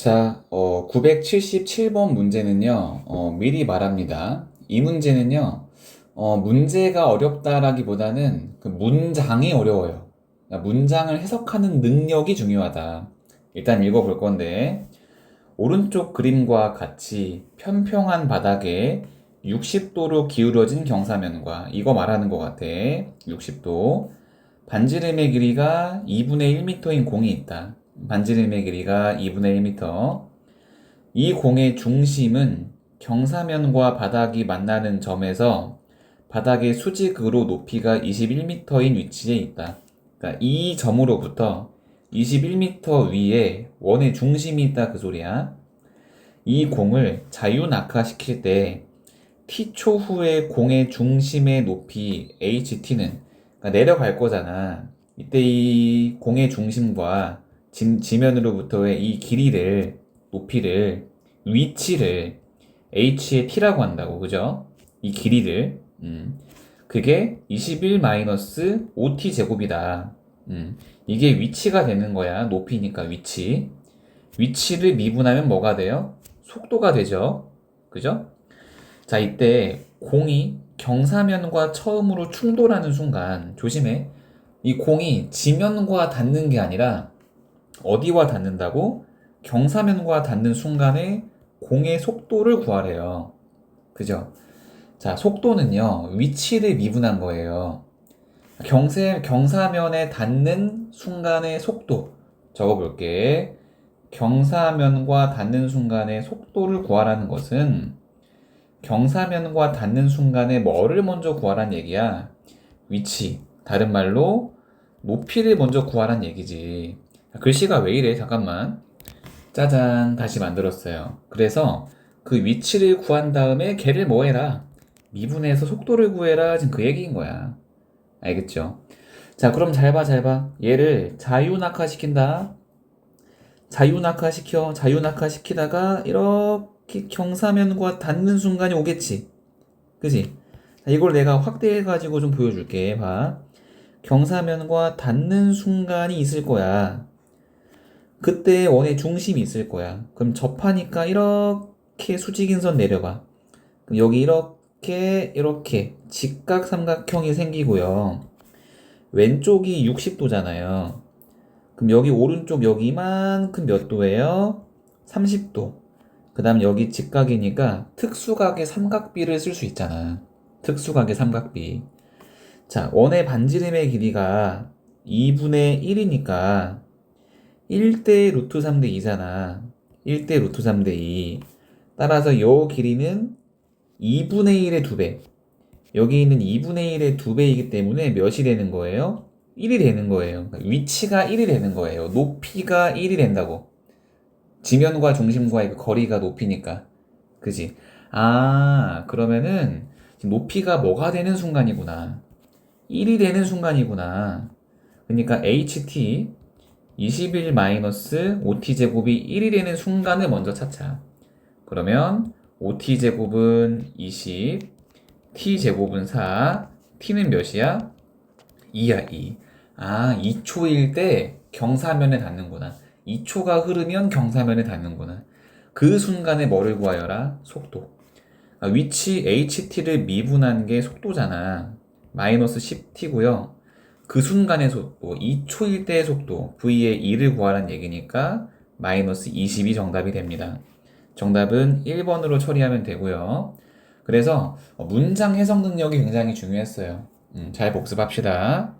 자, 어, 977번 문제는요, 어, 미리 말합니다. 이 문제는요, 어, 문제가 어렵다라기보다는 그 문장이 어려워요. 그러니까 문장을 해석하는 능력이 중요하다. 일단 읽어볼 건데, 오른쪽 그림과 같이 평평한 바닥에 60도로 기울어진 경사면과, 이거 말하는 것 같아. 60도. 반지름의 길이가 2분의 1m인 공이 있다. 반지름의 길이가 2분의 1m. 이 공의 중심은 경사면과 바닥이 만나는 점에서 바닥의 수직으로 높이가 21m인 위치에 있다. 그러니까 이 점으로부터 21m 위에 원의 중심이 있다 그 소리야. 이 공을 자유낙하시킬 때 t초 후에 공의 중심의 높이 ht는 그러니까 내려갈 거잖아. 이때 이 공의 중심과 지, 지면으로부터의 이 길이를 높이를 위치를 h의 t라고 한다고 그죠? 이 길이를 음. 그게 21-5t 제곱이다. 음. 이게 위치가 되는 거야. 높이니까 위치. 위치를 미분하면 뭐가 돼요? 속도가 되죠. 그죠? 자, 이때 공이 경사면과 처음으로 충돌하는 순간 조심해. 이 공이 지면과 닿는 게 아니라 어디와 닿는다고? 경사면과 닿는 순간에 공의 속도를 구하래요. 그죠? 자, 속도는요, 위치를 미분한 거예요. 경세, 경사면에 닿는 순간의 속도. 적어볼게. 경사면과 닿는 순간의 속도를 구하라는 것은 경사면과 닿는 순간에 뭐를 먼저 구하란 얘기야? 위치. 다른 말로 높이를 먼저 구하란 얘기지. 글씨가 왜 이래? 잠깐만. 짜잔. 다시 만들었어요. 그래서 그 위치를 구한 다음에 걔를 뭐 해라? 미분해서 속도를 구해라. 지금 그 얘기인 거야. 알겠죠? 자, 그럼 잘 봐, 잘 봐. 얘를 자유낙하 시킨다. 자유낙하 시켜. 자유낙하 시키다가 이렇게 경사면과 닿는 순간이 오겠지. 그지? 자, 이걸 내가 확대해가지고 좀 보여줄게. 봐. 경사면과 닿는 순간이 있을 거야. 그때 원의 중심이 있을 거야. 그럼 접하니까 이렇게 수직인 선 내려봐. 그럼 여기 이렇게 이렇게 직각 삼각형이 생기고요. 왼쪽이 60도잖아요. 그럼 여기 오른쪽 여기 이만큼 몇 도예요? 30도. 그 다음 여기 직각이니까 특수각의 삼각비를 쓸 수 있잖아. 특수각의 삼각비. 자, 원의 반지름의 길이가 2분의 1이니까 1대 루트 3대 2잖아. 1대 루트 3대 2. 따라서 요 길이는 2분의 1의 2배. 여기 있는 2분의 1의 2배이기 때문에 몇이 되는 거예요? 1이 되는 거예요. 그러니까 위치가 1이 되는 거예요. 높이가 1이 된다고. 지면과 중심과의 그 거리가 높이니까. 그지? 아, 그러면은 높이가 뭐가 되는 순간이구나. 1이 되는 순간이구나. 그러니까 ht 21-5t 제곱이 1이 되는 순간을 먼저 찾자. 그러면 5t 제곱은 20, t 제곱은 4, t는 몇이야? 2야, 2. 아, 2초일 때 경사면에 닿는구나. 2초가 흐르면 경사면에 닿는구나. 그 순간에 뭐를 구하여라? 속도. 아, 위치 ht를 미분한 게 속도잖아. 마이너스 10t고요. 그 순간의 속도, 2초일 때의 속도, v의 2를 구하라는 얘기니까 마이너스 20이 정답이 됩니다. 정답은 1번으로 처리하면 되고요. 그래서 문장 해석 능력이 굉장히 중요했어요. 음, 잘 복습합시다.